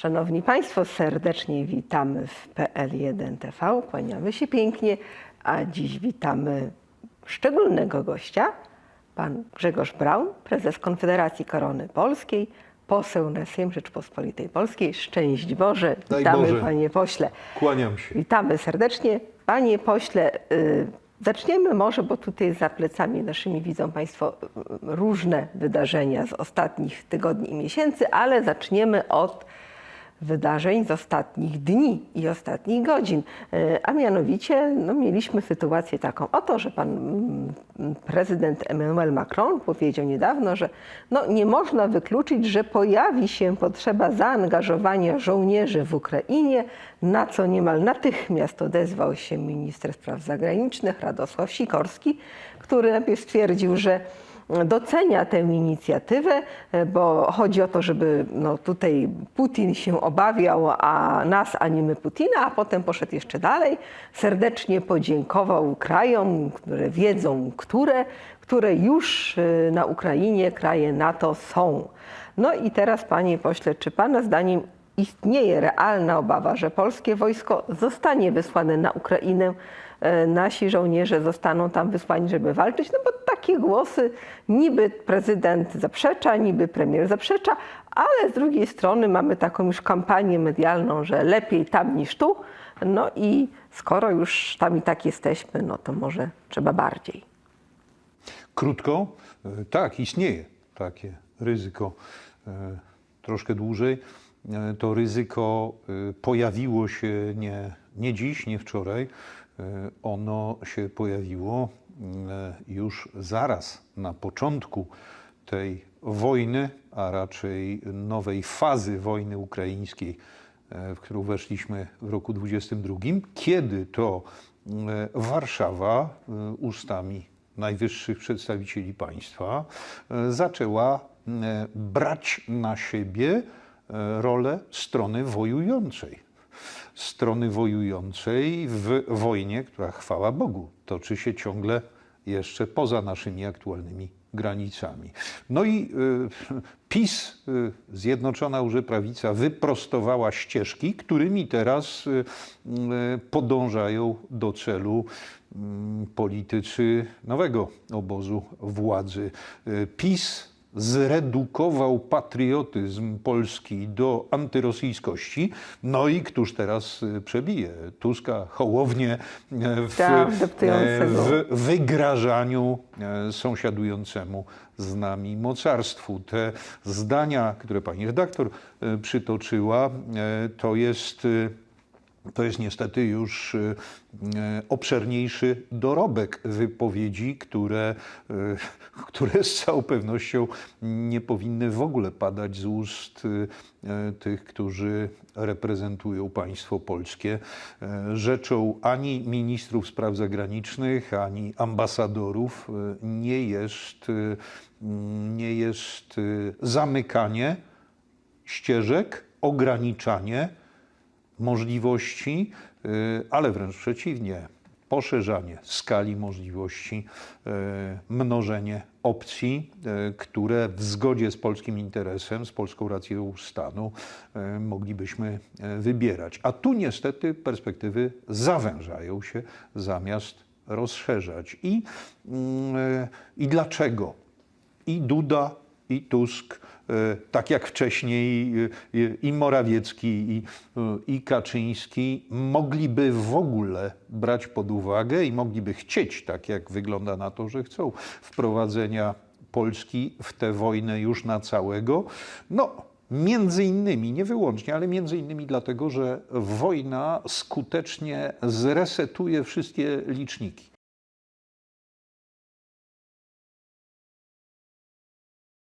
Szanowni Państwo, serdecznie witamy w PL1 TV. Kłaniamy się pięknie, a dziś witamy szczególnego gościa, pan Grzegorz Braun, prezes Konfederacji Korony Polskiej, poseł na Sejm Rzeczpospolitej Polskiej. Szczęść Boże, Daj witamy Boże. panie pośle. Kłaniam się. Witamy serdecznie. Panie pośle, y, zaczniemy może, bo tutaj za plecami naszymi widzą Państwo y, różne wydarzenia z ostatnich tygodni i miesięcy, ale zaczniemy od wydarzeń z ostatnich dni i ostatnich godzin. Y, A mianowicie no, mieliśmy sytuację taką, oto, że pan mm, prezydent Emmanuel Macron powiedział niedawno, że no, nie można wykluczyć, że pojawi się potrzeba zaangażowania żołnierzy w Ukrainie, na co niemal natychmiast odezwał się minister spraw zagranicznych Radosław Sikorski, który najpierw stwierdził, że docenia tę inicjatywę, bo chodzi o to, żeby no, tutaj Putin się obawiał, a nas, a nie my Putina, a potem poszedł jeszcze dalej. Serdecznie podziękował krajom, które wiedzą, które, które już y, na Ukrainie kraje NATO są. No i teraz, panie pośle, czy pana zdaniem istnieje realna obawa, że polskie wojsko zostanie wysłane na Ukrainę, e, nasi żołnierze zostaną tam wysłani, żeby walczyć? No bo takie głosy niby prezydent zaprzecza, niby premier zaprzecza, ale z drugiej strony mamy taką już kampanię medialną, że lepiej tam niż tu. No i skoro już tam i tak jesteśmy, no to może trzeba bardziej. Krótko, e, tak, istnieje takie ryzyko. E, Troszkę dłużej. E, To ryzyko e, pojawiło się nie, nie dziś, nie wczoraj. E, Ono się pojawiło już zaraz na początku tej wojny, a raczej nowej fazy wojny ukraińskiej, w którą weszliśmy w roku 22, kiedy to Warszawa ustami najwyższych przedstawicieli państwa zaczęła brać na siebie rolę strony wojującej. Strony wojującej w wojnie, która chwała Bogu toczy się ciągle jeszcze poza naszymi aktualnymi granicami. No i y, PiS, y, Zjednoczona Urze Prawica, wyprostowała ścieżki, którymi teraz podążają do celu politycy nowego obozu władzy. PiS zredukował patriotyzm Polski do antyrosyjskości. No i któż teraz y, przebije Tuska, Hołownię e, w, e, w wygrażaniu e, sąsiadującemu z nami mocarstwu. Te zdania, które pani redaktor przytoczyła, to jest. To jest niestety już y, e, obszerniejszy dorobek wypowiedzi, które, y, które z całą pewnością nie powinny w ogóle padać z ust y, tych, którzy reprezentują państwo polskie. Rzeczą ani ministrów spraw zagranicznych, ani ambasadorów y, nie jest, y, mm, nie jest y, zamykanie ścieżek, ograniczanie możliwości, y, ale wręcz przeciwnie, poszerzanie skali możliwości, y, mnożenie opcji, y, które w zgodzie z polskim interesem, z polską racją stanu moglibyśmy wybierać. A tu niestety perspektywy zawężają się zamiast rozszerzać. I, mm, i dlaczego? i Duda, i Tusk, e, tak jak wcześniej e, i Morawiecki, i, e, i Kaczyński, mogliby w ogóle brać pod uwagę i mogliby chcieć, tak jak wygląda na to, że chcą, wprowadzenia Polski w tę wojnę już na całego. No, Między innymi, nie wyłącznie, ale między innymi dlatego, że wojna skutecznie zresetuje wszystkie liczniki.